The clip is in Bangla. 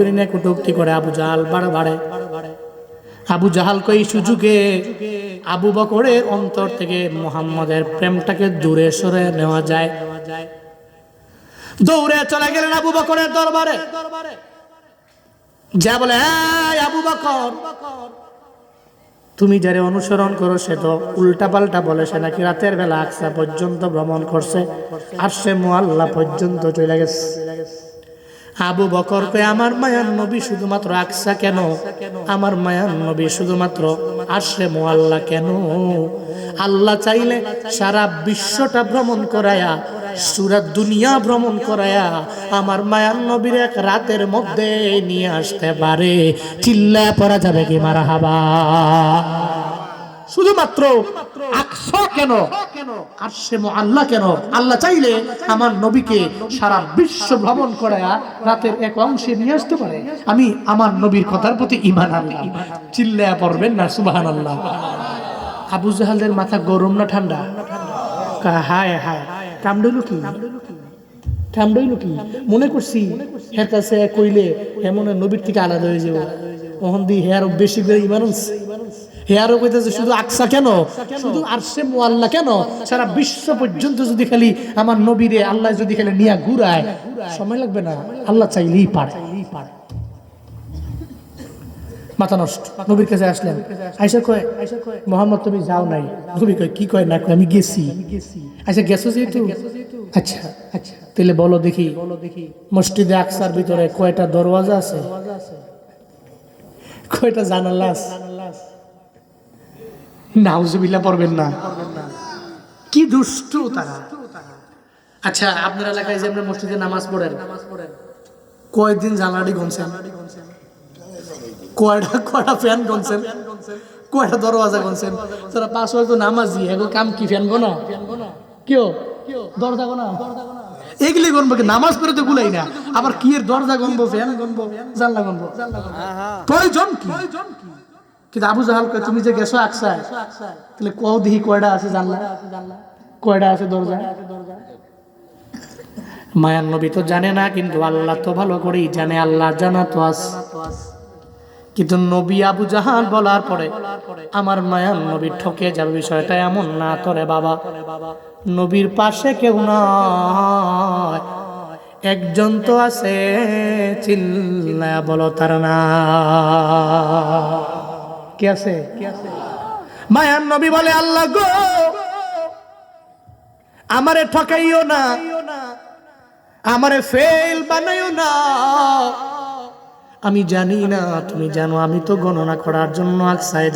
নিয়ে কটুক্তি করে আবু জাহাল বাড়ে বাড়ে। আবু জাহাল কই সুযোগে, আবু বকরের অন্তর থেকে মোহাম্মদের প্রেমটাকে দূরে সরে নেওয়া যায়। দৌড়ে চলে গেলেন আবু বকরের দরবারে। যা বলে, "এই আবু বকর, তুমি যারে অনুসরণ করো সে তো উল্টা পাল্টা বলে, সে নাকি রাতের বেলা আকসা পর্যন্ত ভ্রমণ করছে, আর সে মোয়াল্লা পর্যন্ত চলে গেছে। আবু বকর কয়ে আমার মায়ান নবী শুধুমাত্র আকসা কেন? আমার মায়ান নবী শুধুমাত্র আশ্রে মোয়াল্লা কেন? আল্লাহ চাইলে সারা বিশ্বটা ভ্রমণ করায়া, সুরা দুনিয়া ভ্রমণ করায়া আমার মায়ান নবীর এক রাতের মধ্যে নিয়ে আসতে পারে। চিল্লা পড়া যাবে কি মারা হাবা শুধুমাত্র কেন? আর সে আল্লাহ কেন? আল্লাহ চাইলে আমার নবীকে সারা বিশ্ব ভ্রমণ করায়া রাতের এক অংশে নিয়ে আসতে পারে। আমি আমার নবীর কথার প্রতি ইমান আনলাম। পড়বেন না সুবাহান আল্লাহ আবু জাহালদের মাথা গরম না ঠান্ডা? হায় হায়। কামড়ইল কি? কামড়ইল কি? মনে করছি হের কাছে কইলে এমন নবীর থেকে আলাদা হয়ে যাব। ওহন দি হেয়ার বেশি করে ইমান আনছে। কইতেছে, শুধু আকসা কেন? শুধু মোয়াল্লা কেন? সারা বিশ্ব পর্যন্ত যদি খালি আমার নবীরে আল্লাহ যদি খালি নিয়া ঘুরায়, সময় লাগবে না। আল্লাহ চাইলেই পারে। মাথা নষ্ট। নবীর কাছে আসলেন। আইসা কয়, মোহাম্মদ, তুমি যাও নাই। নবী কয়, কি কয় না কয়? আমি গেছি। আচ্ছা গেছো যেহেতু? আচ্ছা আচ্ছা। তাহলে বলো দেখি বলো দেখি, মসজিদে আকসার ভিতরে কয়টা দরওয়াজা আছে? কয়টা জানালা আছে? নাউজুবিল্লাহ পড়বেন না। কি দুষ্টু তারা। আচ্ছা আপনার এলাকায় যে আপনার মসজিদে নামাজ পড়েন, কয়দিন জানালাটি গনছেন? কয়টা কয়টা ফ্যান গনছেন? কয়টা দরওয়াজা গনছেন? তারা পাঁচ ওয়াক্ত নামাজি এগুলো কাম কি ফ্যান গোনা? কেউ দরজা গোনা? এগুলি গনবো কি? নামাজ পড়ে তো গুলাই না। আবার কি এর দরজা গনবো, ফ্যান গনবো, জানলা গনবো? প্রয়োজন কি? কিন্তু আবু জাহাল কয়, তুমি যে গেছো আকসায়, তাহলে কও দেখি কয়টা আছে জানলা? কয়টা আছে দরজা? মায়ার নবী তো জানে না, কিন্তু আল্লাহ তো ভালো করেই জানে, আল্লাহ জানা তো আছে। কিন্তু নবী আবু জাহান বলার পরে আমার মায়ান নবী ঠকে যাবে, বিষয়টা এমন না তোরে বাবা। নবীর পাশে কেউ নয় একজন তো আছে চিল্লা বলো তার না কে আছে? মায়ান নবী বলে, আল্লাহ গো, আমারে ঠকাইও না, আমারে ফেল বানাইও না। আমি জানি না, তুমি জানো, আমি তো গণনা করার জন্য আকসায়